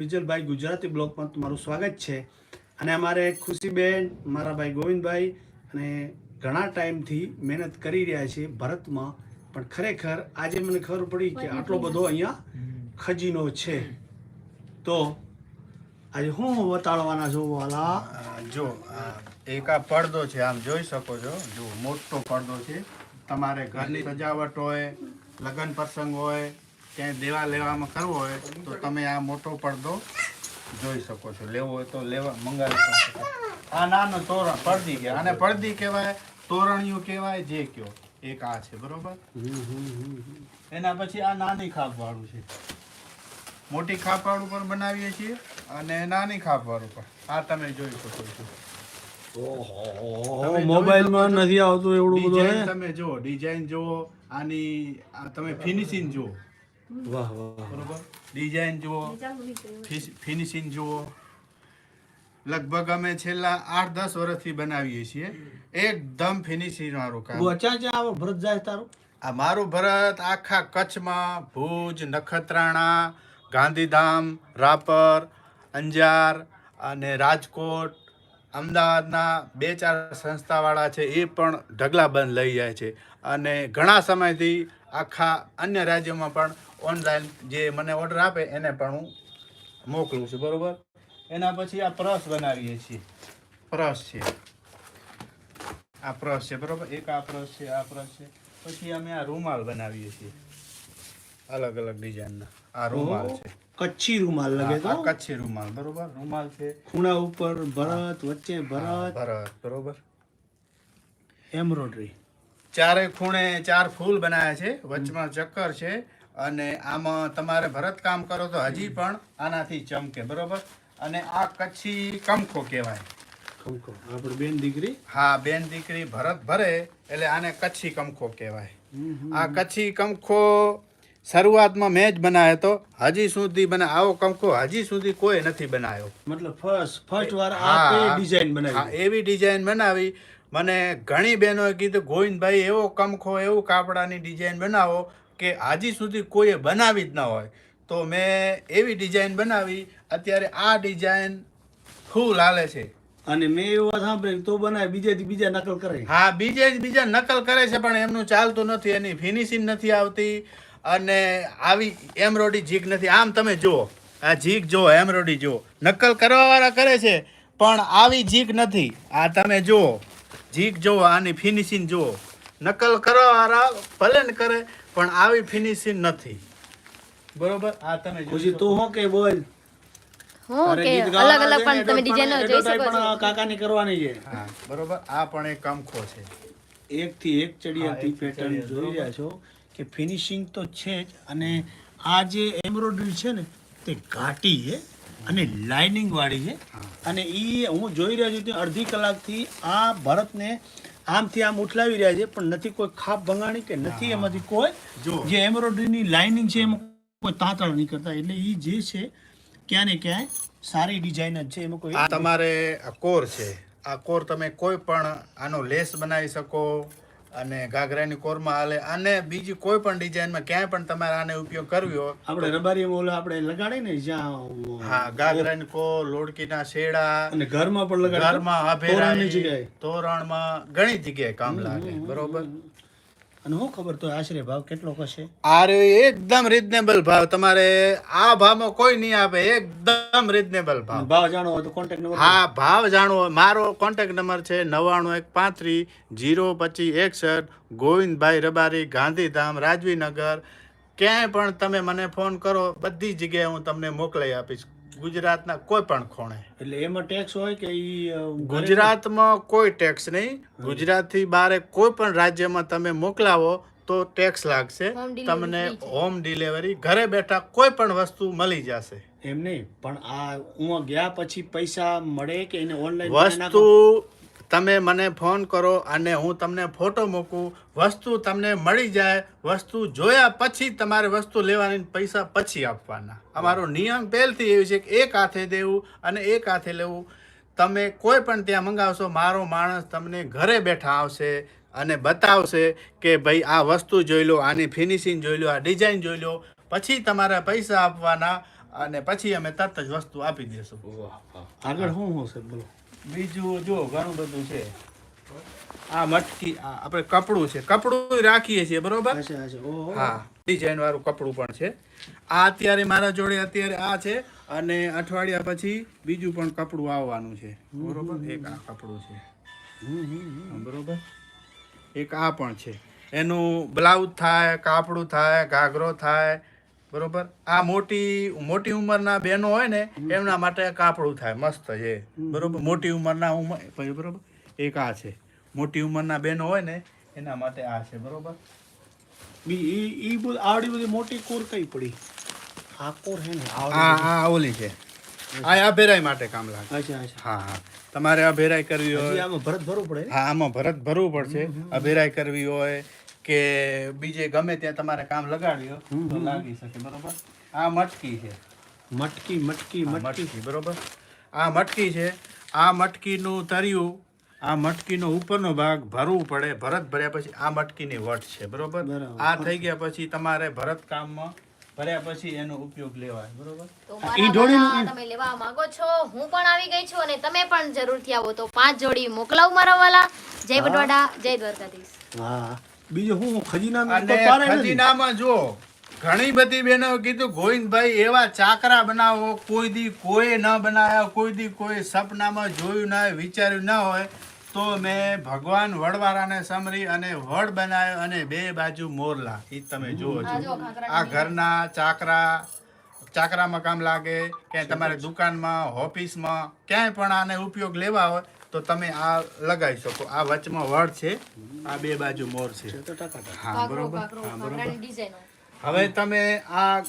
વિજલભાઈ ગુજરાતી બ્લોગમાં તમારું સ્વાગત છે. અને અમારે ખુશીબેન મારા ભાઈ ગોવિંદભાઈ અને ઘણા ટાઈમથી મહેનત કરી રહ્યા છે ભરતમાં. પણ ખરેખર આજે મને ખબર પડી કે આટલો બધો અહીંયા ખજીનો છે. તો આજે હું બતાડવાના છું વાલા? જો એક આ પડદો છે આમ જોઈ શકો છો. જો મોટો પડદો છે. તમારે ઘરની સજાવટ હોય લગ્ન પ્રસંગ હોય ક્યાંય દેવા લેવામાં કરવો હોય તો તમે આ મોટો પડદો જોઈ શકો છો. લેવો હોય તો લેવા મંગાવી શકો આ નાનો તોરણ પડદી કહેવાય. આને પડદી કહેવાય તોરણિયું કહેવાય જે કયો. એક આ છે બરોબર? એના પછી આ નાની ખાપ વાળું છે. મોટી ખાપ વાળું પણ બનાવીએ છીએ અને નાની ખાપ વાળું પણ. આ તમે જોઈ શકો છો. મોબાઈલમાં નથી આવતું એવડું બધું તમે જુઓ ડિઝાઇન જુઓ આની આ તમે ફિનિશિંગ જુઓ. વાહ વાહ બરોબર? ડિઝાઇન જુઓ ફિનિશિંગ જુઓ. લગભગ અમે છેલ્લા આઠ દસ વર્ષથી બનાવીએ છીએ. એકદમ ફિનિશિંગ વાળું કામ. આવો ભરત જાય તારું? આ મારું ભરત આખા કચ્છમાં ભુજ નખત્રાણા ગાંધીધામ રાપર અંજાર અને રાજકોટ અમદાવાદના બે ચાર સંસ્થાવાળા છે એ પણ ઢગલાબંધ લઈ જાય છે. અને ઘણા સમયથી આખા અન્ય રાજ્યોમાં પણ ઓનલાઈન જે મને ઓર્ડર આપે એને પણ હું મોકલું છું બરોબર? એના પછી આ પ્રસ બનાવીએ છીએ. પ્રસ છે. આ પ્રસ છે બરોબર? એક આ પ્રસ છે આ પ્રસ છે. પછી અમે આ રૂમાલ બનાવીએ છીએ. અલગ અલગ ડિઝાઇનના આ રૂમાલ છે. કચ્છી રૂમાલ લાગે તો? કચ્છી રૂમાલ બરોબર? રૂમાલ છે. ખૂણા ઉપર ભરત વચ્ચે ભરત. ભરત બરોબર? એમ્બ્રોઇડરી ચારે ખૂણે ચાર ફૂલ બનાવ્યા છે વચમાં ચક્કર છે અને આમાં તમારે ભરતકામ કરો તો હજી પણ આનાથી ચમકે બરોબર? અને આ કચ્છી કમખો કહેવાય. કમખો આપણે બેન દીકરી? હા બેન દીકરી ભરત ભરે એટલે આને કચ્છી કમખો કહેવાય. આ કચ્છી કમખો શરૂઆતમાં મેં જ બનાવ્યો હતો હજી સુધી બના આવો કમખો હજી સુધી કોઈ નથી બનાવ્યો મતલબ ફર્સ્ટ ફર્સ્ટ વાર આ ડિઝાઇન હા, બનાવી. એવી ડિઝાઇન બનાવી મને ઘણી બહેનોએ કીધું ગોવિંદભાઈ એવો કમખો એવું કાપડાની ડિઝાઇન બનાવો કે હજી સુધી કોઈએ બનાવી જ ન હોય. તો મેં એવી ડિઝાઇન બનાવી અત્યારે આ ડિઝાઇન ફૂલ હાલે છે. અને મેં એવું વાત સાંભળી તો બનાવે બીજે બીજા નકલ કરે. હા બીજે જ બીજા નકલ કરે છે પણ એમનું ચાલતું નથી એની ફિનિશિંગ નથી આવતી અને આવી એમરોડી જીગ નથી. આમ તમે જુઓ આ જીગ જુઓ એમરોડી જુઓ. નકલ કરવાવાળા કરે છે પણ આવી જીગ નથી. આ તમે જુઓ. જીગ જુઓ આની ફિનિશિંગ જુઓ. નકલ કરવાવાળા ભલે ને કરે પણ આવી ફિનિશિંગ નથી. બરોબર? આ તમે ખુશી તું હું કે બોલ? હું કે? અલગ અલગ પણ તમે ડિઝાઇનો જોઈ શકો છો. કાકાની કરવાની છે. હા બરોબર? આ પણ એક કમખો છે. એક થી એક ચડિયાતી પેટર્ન જોઈ રહ્યા છો કે ફિનિશિંગ તો છે જ અને આ જે એમ્બ્રોઇડરી છે ને તે ઘાટી છે. અને લાઇનિંગ વાળી છે. અને એ હું જોઈ રહ્યો છું કે અડધી કલાકથી આ ભરતને આમથી આમ ઉઠલાવી રહ્યા છે પણ નથી કોઈ ખાપ ભંગાણી કે નથી એમાંથી કોઈ. જે. એમ્બ્રોઇડરીની લાઇનિંગ છે એમાં કોઈ તાંતણ નહીં કરતા એટલે એ જે છે ક્યાં ને ક્યાંય સારી ડિઝાઇન જ છે. એમાં કોઈ તમારે કોર છે. આ કોર તમે કોઈ પણ આનો લેસ બનાવી શકો અને ઘાઘરાની કોરમાં હાલે. અને બીજી કોઈ પણ ડિઝાઇનમાં ક્યાંય પણ તમારે આને ઉપયોગ કરવો આપણે રબારી ઓલા આપણે લગાડી ને જ્યાં હા ઘાઘરાની કોર લોડકીના શેડા. અને ઘરમાં પણ લગાડે ઘરમાં તોરણની જગ્યાએ? તોરણમાં ઘણી જગ્યાએ કામ લાગે બરોબર? અને હું ખબર તો આશરે ભાવ કેટલો હશે આ એકદમ રીઝનેબલ ભાવ. તમારે આ ભાવમાં કોઈ નહીં આપે. એકદમ રીઝનેબલ ભાવ. ભાવ જાણવો હોય તો કોન્ટેક્ટ નંબર હા ભાવ જાણવો મારો કોન્ટેક્ટ નંબર છે નવ્વાણું એક પાંત્રીસ જીરો પચીસ એકસઠ ગોવિંદભાઈ રબારી ગાંધીધામ રાજવીનગર. ક્યાંય પણ તમે મને ફોન કરો બધી જગ્યાએ હું તમને મોકલાઈ આપીશ. ગુજરાતના કોઈ પણ ખૂણે. એટલે એમાં ટેક્સ હોય કે ઈ ગુજરાતમાં કોઈ ટેક્સ નહીં. ગુજરાતથી બારે કોઈ પણ રાજ્યમાં તમે મોકલાવો તો ટેક્સ લાગશે. તમને હોમ ડિલિવરી ઘરે બેઠા કોઈ પણ વસ્તુ મળી જશે. એમ નહીં પણ આ હું ગયા પછી પૈસા મળે કે એને ઓનલાઈન વસ્તુ તમે મને ફોન કરો અને હું તમને ફોટો મૂકું વસ્તુ તમને મળી જાય વસ્તુ જોયા પછી તમારે વસ્તુ લેવાની પૈસા પછી આપવાના. અમારો નિયમ પહેલથી એવી છે કે એક હાથે દેવું અને એક હાથે લેવું. તમે કોઈ પણ ત્યાં મંગાવશો મારો માણસ તમને ઘરે બેઠા આવશે અને બતાવશે કે ભાઈ આ વસ્તુ જોઈ લો આની ફિનિશિંગ જોઈ લો આ ડિઝાઇન જોઈ લો. પછી તમારે પૈસા આપવાના અને પછી અમે તરત જ વસ્તુ આપી દઈશું આગળ શું હશે બોલો. બીજું જો ઘણું બધું છે. આ મટકી આપણે કપડું છે. કપડું રાખીએ છીએ બરોબર? હા ડિઝાઇન વાળું કપડું પણ છે. આ અત્યારે મારા જોડે અત્યારે આ છે અને અઠવાડિયા પછી બીજું પણ કપડું આવવાનું છે. બરોબર? એક આ કપડું છે. બરોબર? એક આ પણ છે. એનું બ્લાઉઝ થાય કાપડું થાય ઘાઘરો થાય બરોબર? આ મોટી મોટી ઉંમરના બહેનો હોય ને એમના માટે કાપડું થાય મસ્ત છે. બરોબર? મોટી ઉંમરના ઉંમર બરોબર? એક આ છે. મોટી ઉંમરના બહેનો હોય ને એના માટે આ છે બરોબર? ઈ આવડી બધી મોટી કોર કઈ પડી? આ કોર હે ને આ આ ઓલી છે. આ આ ભેરાઈ માટે કામ લાગે. અચ્છા અચ્છા. હા હા. તમારે આ ભેરાઈ કરવી હોય. આમાં ભરત ભરવું પડે હા આમાં ભરત ભરવું પડશે. આ ભેરાઈ કરવી હોય કે બીજે ગમે ત્યાં તમારે કામ લગાડ્યો તો લાગી શકે બરોબર? આ મટકી છે. મટકી મટકી મટકી. બરોબર? આ મટકી છે. આ મટકીનું તર્યું આ મટકીનો ઉપરનો ભાગ ભરવું પડે. ભરત ભર્યા પછી આ મટકીની વટ છે બરોબર? આ થઈ ગયા પછી તમારે ભરત કામમાં ભર્યા પછી એનો ઉપયોગ લેવાય બરોબર? ઈ જોડી તમે લેવા માંગો છો. હું પણ આવી ગઈ છું અને તમે પણ જરૂરથી આવો. તો પાંચ જોડી મોકલાવ મારા વાલા. જય બટવાડા જય દ્વારકાધીશ. હા. બીજું હું ખજીનામાં ખજીનામાં જો ઘણી બધી બહેનો કીધું ગોવિંદભાઈ એવા ચાકરા બનાવો કોઈ દી કોઈ ન બનાવ્યા કોઈ દી કોઈ સપનામાં જોયું ના હોય વિચાર્યું ના હોય તો મેં ભગવાન વડવાળાને સમરી અને વડ બનાવ્યો અને બે બાજુ મોરલા. એ તમે જુઓ છો. આ ઘરના ચાકરા ચાકરામાં કામ લાગે કે તમારે દુકાનમાં ઓફિસમાં ક્યાંય પણ આને ઉપયોગ લેવા હોય તો તમે આ લગાવી શકો. આ વચમાં વડ છે આ બે બાજુ મોર છે. હા બરોબર? હા બરોબર. હવે તમે આ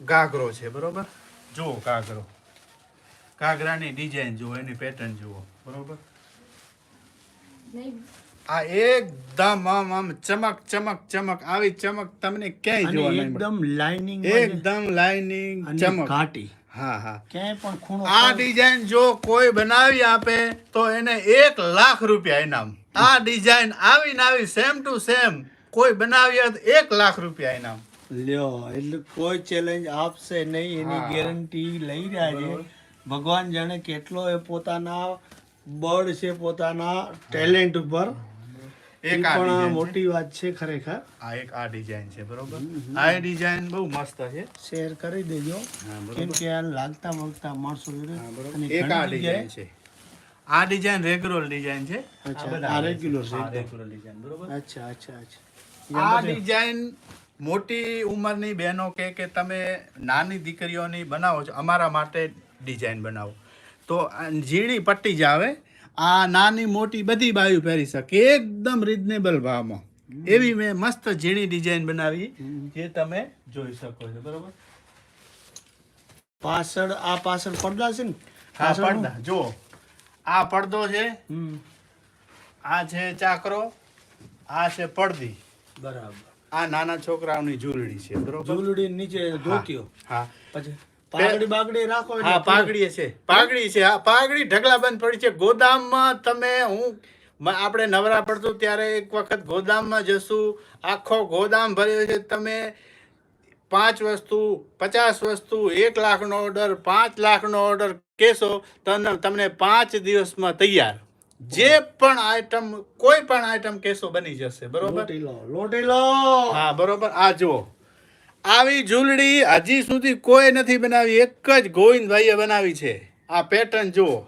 ઘાઘરો છે બરોબર? જુઓ ઘાઘરો. ઘાઘરાની ડિઝાઇન જુઓ એની પેટર્ન જુઓ બરોબર? આ એકદમ આમ આમ ચમક ચમક ચમક. આવી ચમક તમને ક્યાંય જોવા નહીં એકદમ લાઇનિંગ એકદમ લાઇનિંગ ચમક. ઘાટી. હા હા. ક્યાંય પણ ખૂણો આ ડિઝાઇન જો કોઈ બનાવી આપે તો એને એક લાખ રૂપિયા ઇનામ. આ ડિઝાઇન આવી ને આવી સેમ ટુ સેમ કોઈ બનાવી હોય તો એક લાખ રૂપિયા ઇનામ. લ્યો એટલે કોઈ ચેલેન્જ આપશે નહીં એની ગેરંટી લઈ રહ્યા છે. ભગવાન જાણે કેટલો એ પોતાના બળ છે પોતાના ટેલેન્ટ ઉપર. એક આ પણ મોટી વાત છે ખરેખર. આ એક આ ડિઝાઇન છે બરોબર? આ ડિઝાઇન બહુ મસ્ત છે. શેર કરી દેજો. કેમ કે આ લાગતા વળગતા માણસો એક આ ડિઝાઇન છે. આ ડિઝાઇન રેગ્યુલર ડિઝાઇન છે. આ રેગ્યુલર છે. રેગ્યુલર design, બરોબર? અચ્છા અચ્છા અચ્છા. આ ડિઝાઇન મોટી ઉંમરની બહેનો કે કે તમે નાની દીકરીઓની બનાવો છો અમારા માટે ડિઝાઇન બનાવો. તો ઝીણી પટ્ટી જ આવે આ નાની મોટી બધી બાયુ પહેરી શકે. એકદમ રિઝનેબલ ભાવમાં. એવી મેં મસ્ત ઝીણી ડિઝાઇન બનાવી જે તમે જોઈ શકો છો. બરોબર? પાછળ આ પાછળ પડદા છે ને? હા પડદા. જુઓ. આ પડદો છે આ છે ચાકરો આ છે પડદી. બરાબર. આ નાના છોકરાઓની ઝૂલડી છે. બરોબર? ઝૂલડી નીચે ધોતીઓ. હા. પછી? પાઘડી બાગડી રાખો હા પાઘડી છે. પાઘડી છે. હા પાઘડી ઢગલાબંધ પડી છે. ગોદામમાં તમે હું આપણે નવરા પડતું ત્યારે એક વખત ગોદામમાં જશું. આખો ગોદામ ભર્યો છે. તમે પાંચ વસ્તુ પચાસ વસ્તુ એક લાખનો ઓર્ડર પાંચ લાખનો ઓર્ડર કેશો તમને તમને પાંચ દિવસમાં તૈયાર. જે પણ આઈટમ કોઈ પણ આઈટમ કેસો બની જશે. બરોબર? લોટી લોટી લો હા બરોબર? આ જુઓ. આવી ઝૂલડી હજી સુધી કોઈ નથી બનાવી, એક જ ગોવિંદભાઈએ બનાવી છે. આ પેટર્ન જુઓ.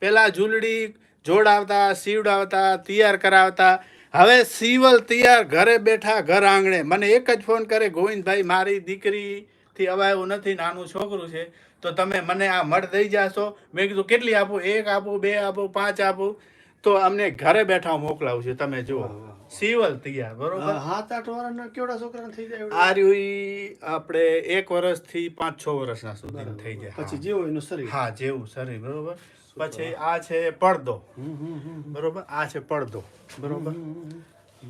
પેલા ઝૂલડી જોડાવતા, સીવડાવતા, તૈયાર કરાવતા. હવે સીવલ તૈયાર ઘરે બેઠા ઘર આંગણે. મને એક જ ફોન કરે, ગોવિંદભાઈ, મારી દીકરીથી અવાયું નથી, નાનું છોકરું છે. તો તમે મને આ મઢ દઈ જાશો? મેં કીધું, કેટલી આપું? એક આપું, બે આપું, પાંચ આપું? તો અમને ઘરે બેઠા મોકલાવું છું તમે જુઓ. સીવલ થયા બરોબર? હાથ આઠ વર્ષના કેવડા છોકરા થઈ જાય? આ રહ્યું આપણે એક વર્ષથી પાંચ છ વર્ષના સુધી થઈ જાય પછી જેવું એનું શરીર? હા જેવું શરીર બરોબર? પછી આ છે પડદો. બરોબર? આ છે પડદો બરોબર.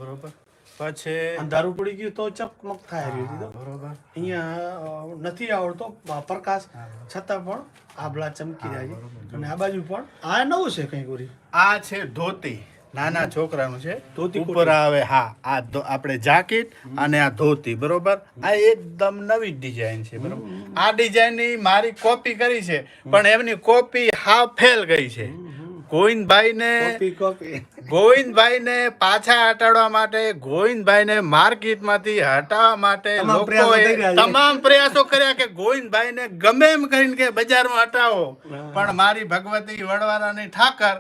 બરોબર? પછી અંધારું પડી ગયું તો ચકમક થાય. બરોબર. અહીંયા નથી આવડતો પ્રકાશ. છતાં પણ આભલા ચમકી જાય છે. અને આ બાજુ પણ આ નવું છે કઈ ગોરી આ છે ધોતી. નાના છોકરાનું છે. ધોતી ઉપર આવે હા આ આપણે જાકેટ અને આ ધોતી બરોબર? આ એકદમ નવી ડિઝાઇન છે બરોબર? આ ડિઝાઇન મારી કોપી કરી છે પણ એમની કોપી હાફ ફેલ ગઈ છે. ગોવિંદભાઈ ને કોપી કોપી ગોવિંદભાઈ ને પાછા હટાડવા માટે ગોવિંદભાઈને માર્કેટમાંથી હટાવવા માટે લોકોએ. તમામ પ્રયાસો કર્યા કે ગોવિંદભાઈને ગમે એમ કરીને કે બજારમાં હટાવો. પણ મારી ભગવતી વડવાળાની ઠાકર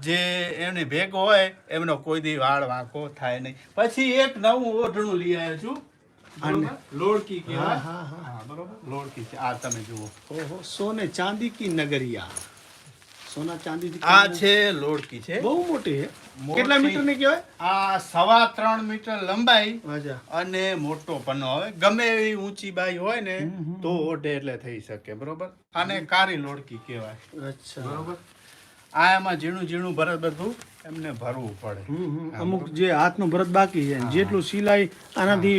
જે એમની ભેગ હોય એમનો કોઈ દી વાળ વાંકો થાય નહીં. પછી એક નવું ઓઢણું લઈ આવ્યો છું. લોડકી કહેવાય. હા, હા, હા બરોબર? લોડકી છે. આ તમે જુઓ. ઓહો સોને ચાંદી કી નગરિયા. સોના ચાંદી આ છે લોડકી છે. બહુ મોટી છે. કેટલા મીટરની કહેવાય? આ સવા ત્રણ મીટર લંબાઈ અને મોટો પન્નો. આવે ગમે એવી ઊંચી બાઈ હોય ને તો ઓઢે એટલે થઈ શકે બરોબર? આને કારી લોડકી કહેવાય. અચ્છા. બરોબર? આ એમાં ઝીણું ઝીણું ભરત બધું એમને ભરવું પડે. અમુક જે હાથનું ભરત બાકી છે જેટલું સિલાઈ આનાથી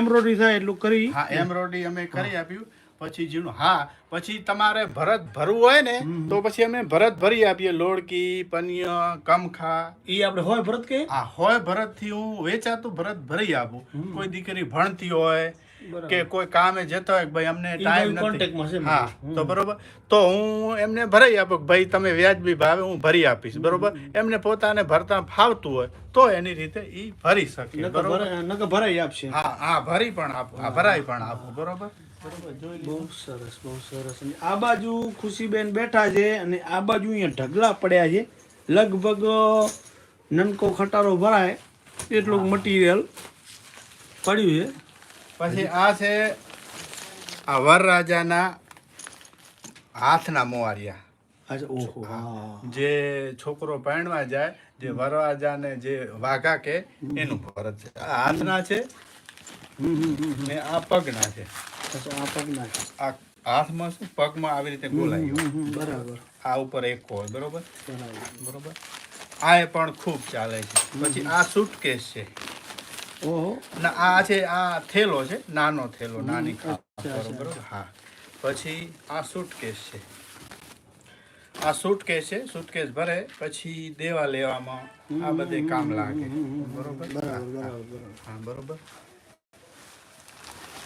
એમ્બ્રોઇડરી થાય એટલું કરી હા એમ્બ્રોઇડરી અમે કરી આપ્યું. પછી ઝીણું. હા પછી તમારે ભરત ભરવું હોય ને તો પછી અમે ભરત ભરી આપીએ. લોડકી પનિયા કમખા. એ આપણે હોય ભરત કે? આ હોય ભરતથી હું વેચાતું ભરત ભરી આપું. કોઈ દીકરી ભણતી હોય કે કોઈ કામે જતો હોય ભાઈ અમને ટાઈમ નથી. હા તો બરોબર. તો હું એમને ભરાઈ આપું કે ભાઈ તમે વ્યાજબી ભાવે હું ભરી આપીશ. બરોબર? એમને પોતાને ભરતા ફાવતું હોય તો એની રીતે ઈ ભરી શકે. બરોબર? ભરાય- ભરાઈ આપશે. હા હા ભરી પણ આપું. હા ભરાઈ પણ આપું. બરોબર? બહુ સરસ બહુ સરસ. અને આ બાજુ ખુશીબેન બેઠા છે અને આ બાજુ અહીંયા ઢગલા પડ્યા છે. લગભગ નનકો ખટારો ભરાય એટલું મટીરિયલ પડ્યું છે. પછી આ છે આ વરરાજાના હાથના મોવારિયા જે છોકરો પરણવા જાય જે વરરાજાને જે વાઘા કે એનું ભરત છે. આ હાથના છે. ને આ પગના છે. આ આ હાથમાં શું? પગમાં આવી રીતે બરાબર. આ ઉપર એક હોય બરોબર? બરોબર. આ એ પણ ખૂબ ચાલે છે. પછી આ સુટકેસ છે. ઓહો. ના આ છે આ થેલો છે. નાનો થેલો નાની. બરોબર? હા. પછી આ સુટકેસ છે. આ સુટકેસ છે. સુટકેસ ભરે પછી દેવા લેવામાં આ બધે કામ લાગે. બરોબર? બરાબર બરાબર બરાબર. હા બરોબર?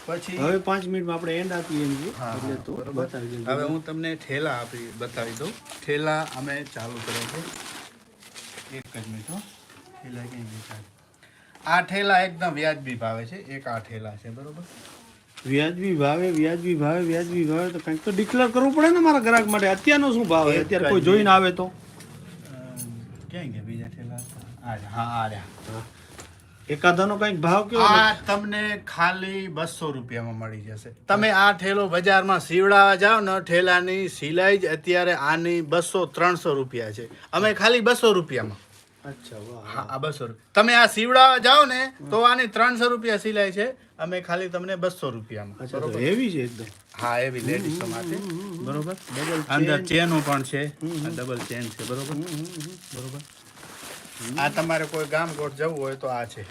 પછી હવે પાંચ મિનિટમાં આપણે એન્ડ આપીએ એમ એટલે તો બતાવી. હવે હું તમને ઠેલા આપી બતાવી દઉં. ઠેલા અમે ચાલુ કરે છે. એક જ મિનિટ ઠેલા ક્યાંય? આ ઠેલા એકદમ વ્યાજબી ભાવે છે. એક આ ઠેલા છે બરોબર? વ્યાજબી ભાવે વ્યાજબી ભાવે વ્યાજબી ભાવે તો કંઈક તો ડિક્લેર કરવું પડે ને મારા ગ્રાહક માટે. અત્યારનો શું ભાવ છે? અત્યારે કોઈ જોઈને આવે તો. ક્યાંય ગયા? બીજા ઠેલા? આ હા આ રહ્યા. એકાદાનો કંઈક ભાવ કેવો આ તમને ખાલી બસો રૂપિયામાં મળી જશે. તમે આ ઠેલો બજારમાં સીવડાવવા જાઓ ને ઠેલાની સિલાઈ જ અત્યારે આની બસો ત્રણસો રૂપિયા છે. અમે ખાલી બસો રૂપિયામાં. અચ્છા વાહ આ બસો તમે આ સીવડાવવા જાઓ ને તો આની ત્રણસો રૂપિયા સિલાઈ છે. અમે ખાલી તમને બસો રૂપિયામાં. બરોબર? હેવી છે એકદમ. હા એવી લેડીઝો માટે બરોબર? ડબલ અંદર ચેનો પણ છે. ડબલ ચેન છે. બરોબર? બરોબર? આ તમારે કોઈ ગામ ગોઠ જવું હોય તો આ છે.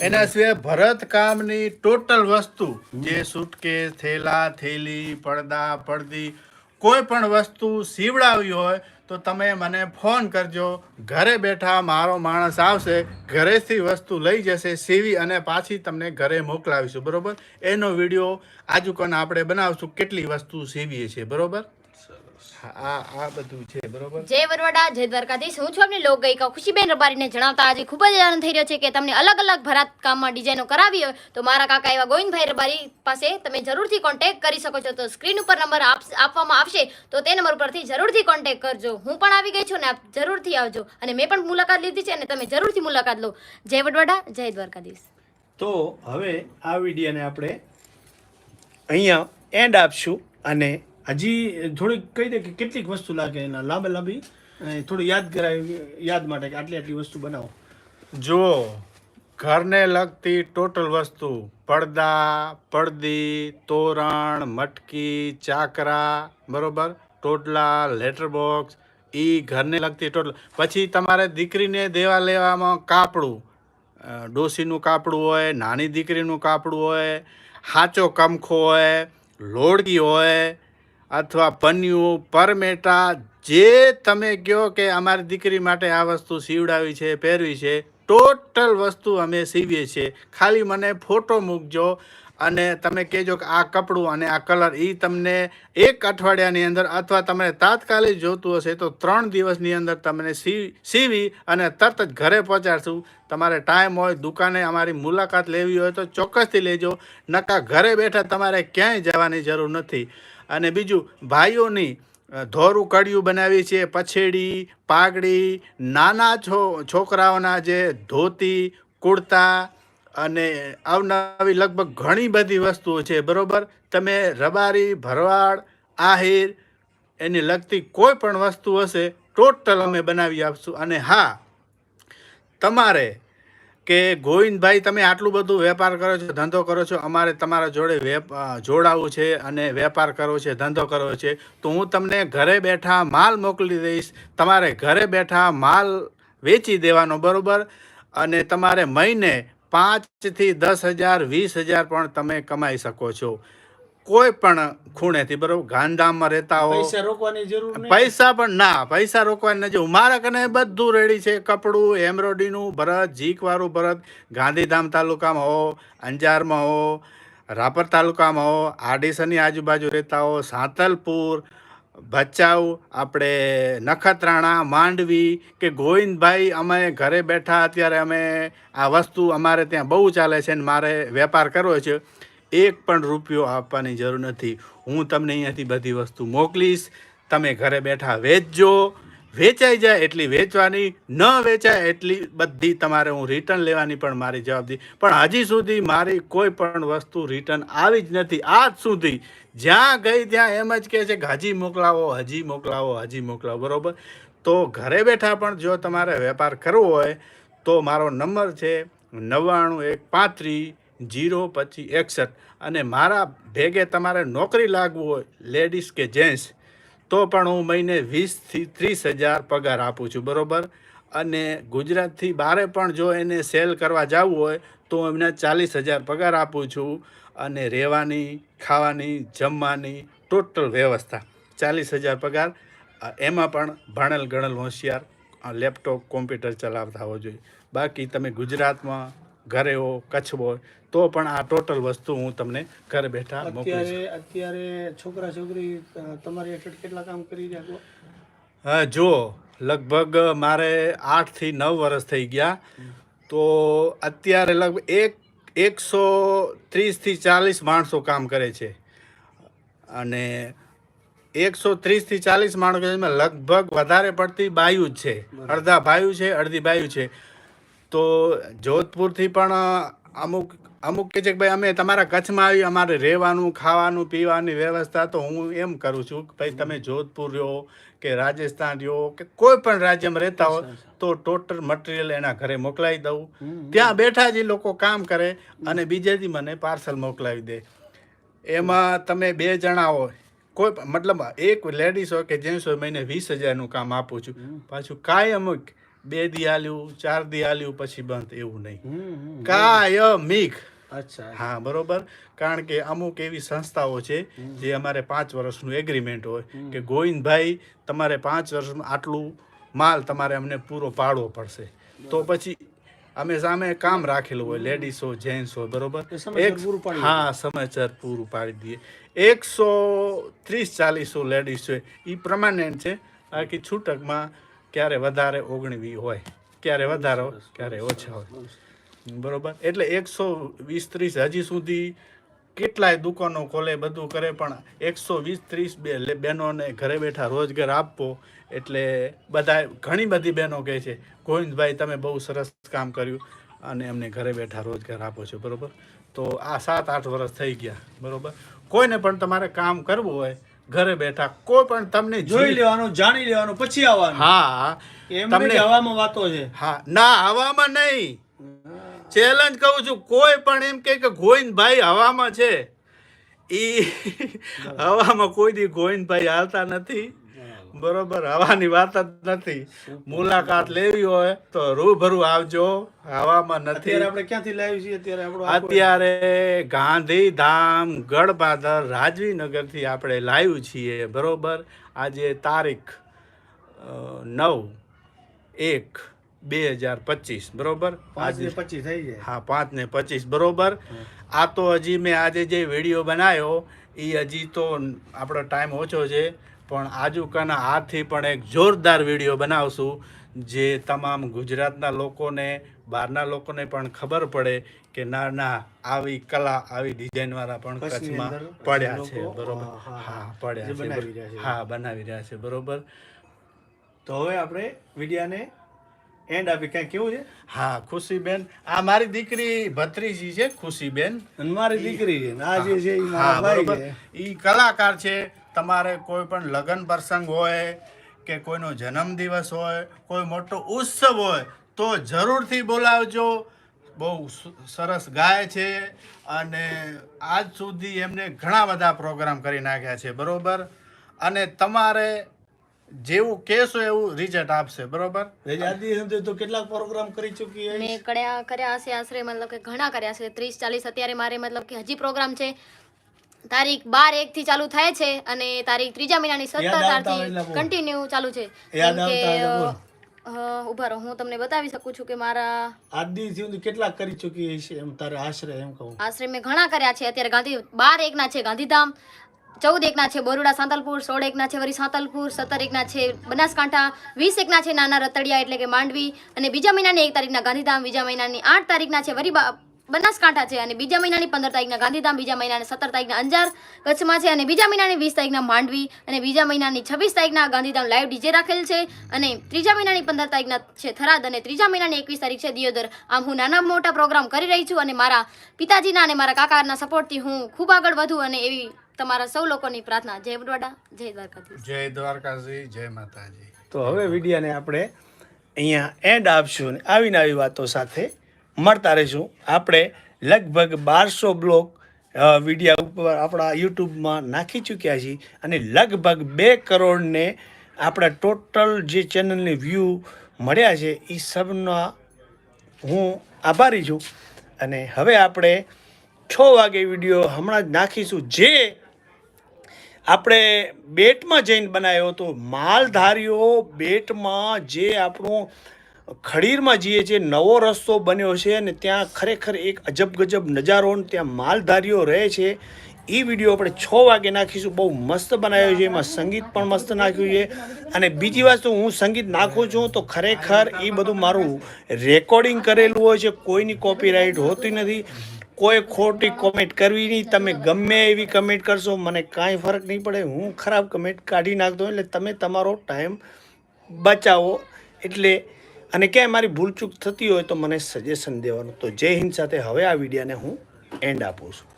એના સિવાય ભરતકામની ટોટલ વસ્તુ, જે સુટકેસ થેલા, થેલી, પડદા, પડદી, કોઈ પણ વસ્તુ સીવડાવી હોય, તો તમે મને ફોન કરજો. ઘરે બેઠા મારો માણસ આવશે, ઘરેથી વસ્તુ લઈ જશે, સીવી અને પાછી તમને ઘરે મોકલાવીશું. બરાબર? એનો વીડિયો આજુકન આપણે બનાવશું, કેટલી વસ્તુ સીવીએ છીએ. બરોબર? આ આ બધું છે બરોબર? જય વરવાડા જય દ્વારકાધીશ. હું છું આપની લોક ખુશીબેન રબારીને જણાવતા આજે ખૂબ જ આનંદ થઈ રહ્યો છે કે તમને અલગ અલગ ભરાત કામમાં ડિઝાઇનો કરાવી હોય તો મારા કાકા એવા ગોવિંદભાઈ રબારી પાસે તમે જરૂરથી કોન્ટેક્ટ કરી શકો છો. તો સ્ક્રીન ઉપર નંબર આપ- આપવામાં આવશે તો તે નંબર પરથી જરૂરથી કોન્ટેક્ટ કરજો. હું પણ આવી ગઈ છું ને આપ જરૂરથી આવજો. અને મેં પણ મુલાકાત લીધી છે અને તમે જરૂરથી મુલાકાત લો. જય વડવાડા જય દ્વારકાધીશ. તો હવે આ વિડીયોને આપણે અહીંયા એન્ડ આપશું અને હજી થોડીક કહી દે કે કેટલીક વસ્તુ લાગે એના લાંબે લાંબી થોડું યાદ કરાય, યાદ માટે કે આટલી આટલી વસ્તુ બનાવો. જુઓ ઘરને લગતી ટોટલ વસ્તુ, પડદા, પડદી, તોરણ, મટકી, ચાકરા, બરોબર, ટોટલા, લેટર બોક્સ એ ઘરને લગતી ટોટલ. પછી તમારે દીકરીને દેવા લેવામાં કાપડું. ડોસીનું કાપડું હોય, નાની દીકરીનું કાપડું હોય, હાચો કમખો હોય, લોડકી હોય અથવા પન્યું, પરમેટા, જે તમે કહો કે અમારી દીકરી માટે આ વસ્તુ સીવડાવી છે, પહેરવી છે, ટોટલ વસ્તુ અમે સીવીએ છીએ. ખાલી મને ફોટો મૂકજો અને તમે કહેજો કે આ કપડું અને આ કલર એ તમને એક અઠવાડિયાની અંદર અથવા તમને તાત્કાલિક જોતું હશે તો ત્રણ દિવસની અંદર તમને સી, સીવી અને તરત જ ઘરે પહોંચાડશું. તમારે ટાઈમ હોય, દુકાને અમારી મુલાકાત લેવી હોય તો ચોક્કસથી લેજો. નકા ઘરે બેઠા તમારે ક્યાંય જવાની જરૂર નથી. અને બીજું, ભાઈઓની ધોરું કડિયું બનાવી છે, પછેડી, પાઘડી, નાના છો, છોકરાઓના જે ધોતી, કુર્તા અને અવનવી લગભગ ઘણી બધી વસ્તુઓ છે, બરાબર? તમે રબારી, ભરવાડ, આહિર, એની લગતી કોઈ પણ વસ્તુ હશે, ટોટલ અમે બનાવી આપશું. અને હા, તમારે કે ગોવિંદભાઈ, તમે આટલું બધું વેપાર કરો છો, ધંધો કરો છો, અમારે તમારા જોડે વેપ જોડાવું છે અને વેપાર કરવો છે, ધંધો કરવો છે, તો હું તમને ઘરે બેઠા માલ મોકલી દઈશ, તમારે ઘરે બેઠા માલ વેચી દેવાનો, બરાબર? અને તમારે મહિને પાંચથી દસ હજાર, વીસ હજાર પણ તમે કમાઈ શકો છો. કોઈ પણ ખૂણેથી બરોબર? ગાંધામમાં રહેતા હો. પૈસા રોકવાની જરૂર નહીં. પૈસા પણ ના પૈસા રોકવાની નથી. મારા કને બધું રેડી છે. કપડું એમ્બ્રોઇડરીનું ભરત જીકવાળું ભરત. ગાંધીધામ તાલુકામાં હો અંજારમાં હો રાપર તાલુકામાં હો આડીસની આજુબાજુ રહેતા હો સાંતલપુર ભચાઉ આપણે નખત્રાણા માંડવી કે ગોવિંદભાઈ અમે ઘરે બેઠા અત્યારે અમે આ વસ્તુ અમારે ત્યાં બહુ ચાલે છે ને મારે વેપાર કરવો છે. એક પણ રૂપિયો આપવાની જરૂર નથી. હું તમને અહીંયાથી બધી વસ્તુ મોકલીશ. તમે ઘરે બેઠા વેચજો. વેચાઈ જાય એટલી વેચવાની, ન વેચાય એટલી બધી તમારે હું રિટર્ન લેવાની પણ મારી જવાબદારી. પણ હજી સુધી મારી કોઈ પણ વસ્તુ રિટર્ન આવી જ નથી. આજ સુધી જ્યાં ગઈ ત્યાં એમ જ કહે છે કે હજી મોકલાવો હજી મોકલાવો હજી મોકલાવો. બરોબર? તો ઘરે બેઠા પણ જો તમારે વેપાર કરવો હોય, તો મારો નંબર છે નવ્વાણું એક પાંત્રીસ જીરો પછી એકસઠ. અને મારા ભેગે તમારે નોકરી લાગવું હોય, લેડીઝ કે જેન્ટ્સ, તો પણ હું મહિને વીસથી ત્રીસ હજાર પગાર આપું છું, બરાબર? અને ગુજરાતથી બારે પણ જો એને સેલ કરવા જવું હોય, તો એમને ચાલીસ હજાર પગાર આપું છું અને રહેવાની, ખાવાની, જમવાની ટોટલ વ્યવસ્થા. ચાલીસ હજાર પગાર. એમાં પણ ભણેલ ગણેલ હોશિયાર લેપટોપ, કોમ્પ્યુટર ચલાવતા હોવો જોઈએ. બાકી તમે ગુજરાતમાં ઘરે હો કચ્છ હોય તો પણ આ ટોટલ વસ્તુ હું તમને ઘરે બેઠા અત્યારે અત્યારે છોકરા છોકરી તમારી હેઠળ કેટલા કામ કરી રહ્યા જુઓ લગભગ મારે આઠથી નવ વર્ષ થઈ ગયા. તો અત્યારે લગભગ એક એકસો ત્રીસથી ચાલીસ માણસો કામ કરે છે. અને એકસો ત્રીસથી ચાલીસ માણસો લગભગ વધારે પડતી બાયુ જ છે. અડધા ભાયું છે અડધી બાયુ છે. તો જોધપુરથી પણ અમુક અમુક કહે છે કે ભાઈ અમે તમારા કચ્છમાં આવી અમારે રહેવાનું ખાવાનું પીવાની વ્યવસ્થા તો હું એમ કરું છું કે ભાઈ તમે જોધપુર રહ્યો કે રાજસ્થાન રહ્યો કે કોઈ પણ રાજ્યમાં રહેતા હો તો ટોટલ મટીરિયલ એના ઘરે મોકલાવી દઉં. ત્યાં બેઠા જ એ લોકો કામ કરે અને બીજેથી મને પાર્સલ મોકલાવી દે. એમાં તમે બે જણા હોય કોઈ મતલબ એક લેડીઝ હોય કે જેન્ટ્સ હોય મહિને વીસ હજારનું કામ આપું છું. પાછું કાયમિક બે દી આલ્યું ચાર દી આલ્યું પછી બંધ એવું નહીં. કાયમિક. અચ્છા હા બરોબર. કારણ કે અમુક એવી સંસ્થાઓ છે જે અમારે પાંચ વર્ષનું એગ્રીમેન્ટ હોય કે ગોવિંદભાઈ તમારે પાંચ વર્ષમાં આટલું માલ તમારે અમને પૂરો પાડવો પડશે. તો પછી અમે સામે કામ રાખેલું હોય લેડીઝ હોય જેન્ટ્સ હોય બરોબર? એક- હા સમયસર પૂરું પાડી દઈએ. એકસો ત્રીસ ચાલીસો લેડીઝ છે. એ પ્રમાણેન્ટ છે. બાકી છૂટકમાં ક્યારે વધારે ઓગણવી હોય, ક્યારે વધારે, ક્યારે ઓછા હોય. બરોબર? એટલે એકસો વીસ ત્રીસ હજી સુધી કેટલાય દુકાનો ખોલે, બધું કરે, પણ એકસો વીસ ત્રીસ બે બહેનોને ઘરે બેઠા રોજગાર આપવો, એટલે બધા, ઘણી બધી બહેનો કહે છે, ગોવિંદભાઈ, તમે બહુ સરસ કામ કર્યું અને એમને ઘરે બેઠા રોજગાર આપો છો. બરોબર? તો આ સાત આઠ વર્ષ થઈ ગયા. બરોબર? કોઈને પણ તમારે કામ કરવું હોય ઘરે બેઠા કોઈ પણ તમને જોઈ લેવાનું જાણી લેવાનું પછી આવવાનું. હા. તમને- હવામાં વાતો છે. હા ના હવામાં નહીં. ચેલેન્જ કહું છું કોઈ પણ એમ કે ગોવિંદભાઈ હવામાં છે. ઈ હવામાં કોઈ દી ગોવિંદભાઈ હાલતા નથી. બરોબર હવાની વાત જ નથી. મુલાકાત લેવી હોય તો રૂબરૂ આવજો. હવામાં નથી. આપણે ક્યાંથી લાવી છીએ? અત્યારે આપણો અત્યારે ગાંધીધામ ગઢપાદર રાજવીનગરથી આપણે લાવ્યું છીએ બરોબર? આજે તારીખ નવ એક બે હજાર પચીસ બરોબર? પાંચ ને પચીસ થઈ જાય. હા પાંચ ને પચીસ બરોબર? આ તો હજી મેં આજે જે વીડિયો બનાવ્યો એ હજી તો આપણો ટાઈમ ઓછો છે. પણ આજુકાના હાથથી પણ એક જોરદાર વીડિયો બનાવશું જે તમામ ગુજરાતના લોકોને બહારના લોકોને પણ ખબર પડે કે ના ના આવી કલા આવી ડિઝાઇનવાળા પણ કચ્છમાં પડ્યા છે બરોબર? હા, પડ્યા છે. હા બનાવી રહ્યા છે બરોબર? તો હવે આપણે વિડીયાને એન્ડ આપી ક્યાં કેવું છે? હા ખુશીબેન આ મારી દીકરી ભત્રીજી છે ખુશીબેન. મારી દીકરી છે. આ જે છે એ કલાકાર છે તમારે કોઈ પણ લગ્ન પ્રસંગ હોય કે કોઈનો જન્મદિવસ હોય કોઈ મોટો ઉત્સવ હોય તો જરૂરથી બોલાવજો. બહુ સરસ ગાય છે અને આજ સુધી એમને ઘણા બધા પ્રોગ્રામ કરી નાખ્યા છે બરાબર? અને તમારે જેવું કહેશો એવું રિઝલ્ટ આપશે બરોબર? રેજાદી સમજે તો કેટલાક પ્રોગ્રામ કરી ચૂકી છે મેં કર્યા કર્યા હશે આશરે મતલબ કે ઘણા કર્યા છે ત્રીસ ચાલીસ અત્યારે મારે મતલબ કે હજી પ્રોગ્રામ છે. તારીખ બાર એક થી ચાલુ થાય છે અને તારીખ ત્રીજા મહિનાની સત્તર તારીખથી. કન્ટિન્યુ ચાલુ છે. કેમ કે ઊભા રહો હું તમને બતાવી શકું છું કે મારા આદિ સુધી કેટલા કરી ચૂકી છે એમ તારે આશરે એમ કહું. આશરે મેં ઘણા કર્યા છે. અત્યારે ગાંધી બાર એકના છે ગાંધીધામ ચૌદ એકના છે બરોડા સાંતલપુર સોળ એકના છે વરી સાંતલપુર સત્તર એકના છે બનાસકાંઠા વીસ એકના છે નાના રતડિયા એટલે કે માંડવી અને બીજા મહિનાની એક તારીખના ગાંધીધામ બીજા મહિનાની આઠ તારીખના છે વરી બનાસકાંઠા છે અને બીજા મહિનાની પંદર તારીખના ગાંધીધામ બીજા મહિનાની સત્તર તારીખના અંજાર કચ્છમાં છે અને બીજા મહિનાની વીસ તારીખના માંડવી અને બીજા મહિનાની છવ્વીસ તારીખના ગાંધીધામ લાઈવ ડીજે રાખેલ છે અને ત્રીજા મહિનાની પંદર તારીખના છે થરાદ અને ત્રીજા મહિનાની એકવીસ તારીખ છે દિયોદર. આમ હું નાના મોટા પ્રોગ્રામ કરી રહી છું અને મારા પિતાજીના અને મારા કાકાના સપોર્ટથી હું ખૂબ આગળ વધું અને એવી તમારા સૌ લોકોની પ્રાર્થના. જય બરોડા જય દ્વારકાધીશ. જય દ્વારકાજી જય માતાજી. તો હવે વિડીયાને આપણે અહીંયા એન્ડ આપશું અને આવીને આવી વાતો સાથે મળતા રહીશું. આપણે લગભગ બારસો બ્લોગ વિડીયા ઉપર આપણા યુટ્યુબમાં નાખી ચૂક્યા છીએ અને લગભગ બે કરોડને આપણા ટોટલ જે ચેનલની વ્યૂ મળ્યા છે એ સબના હું આભારી છું. અને હવે આપણે છ વાગે વીડિયો હમણાં જ નાખીશું. જે આપણે બેટમાં જઈને બનાવ્યો હતો. માલધારીઓ બેટમાં જે આપણું ખડીરમાં જઈએ છીએ, નવો રસ્તો બન્યો છે અને ત્યાં ખરેખર એક અજબ ગજબ નજારો ત્યાં માલધારીઓ રહે છે. એ વીડિયો આપણે છ વાગે નાખીશું. બહુ મસ્ત બનાવ્યો છે. એમાં સંગીત પણ મસ્ત નાખ્યું છે. અને બીજી વસ્તુ હું સંગીત નાખું છું, તો ખરેખર એ બધું મારું રેકોર્ડિંગ કરેલું હોય છે. કોઈની કોપીરાઇટ હોતી નથી. કોઈ ખોટી કોમેન્ટ કરવી નહીં. તમે ગમે એવી કમેન્ટ કરશો, મને કાંઈ ફરક નહીં પડે. હું ખરાબ કમેન્ટ કાઢી નાખતો એટલે તમે તમારો ટાઈમ બચાવો. એટલે અને ક્યાંય મારી ભૂલચૂક થતી હોય તો મને સજેશન દેવાનું. તો જય હિન્દ સાથે હવે આ વિડીયોને હું એન્ડ આપું છું.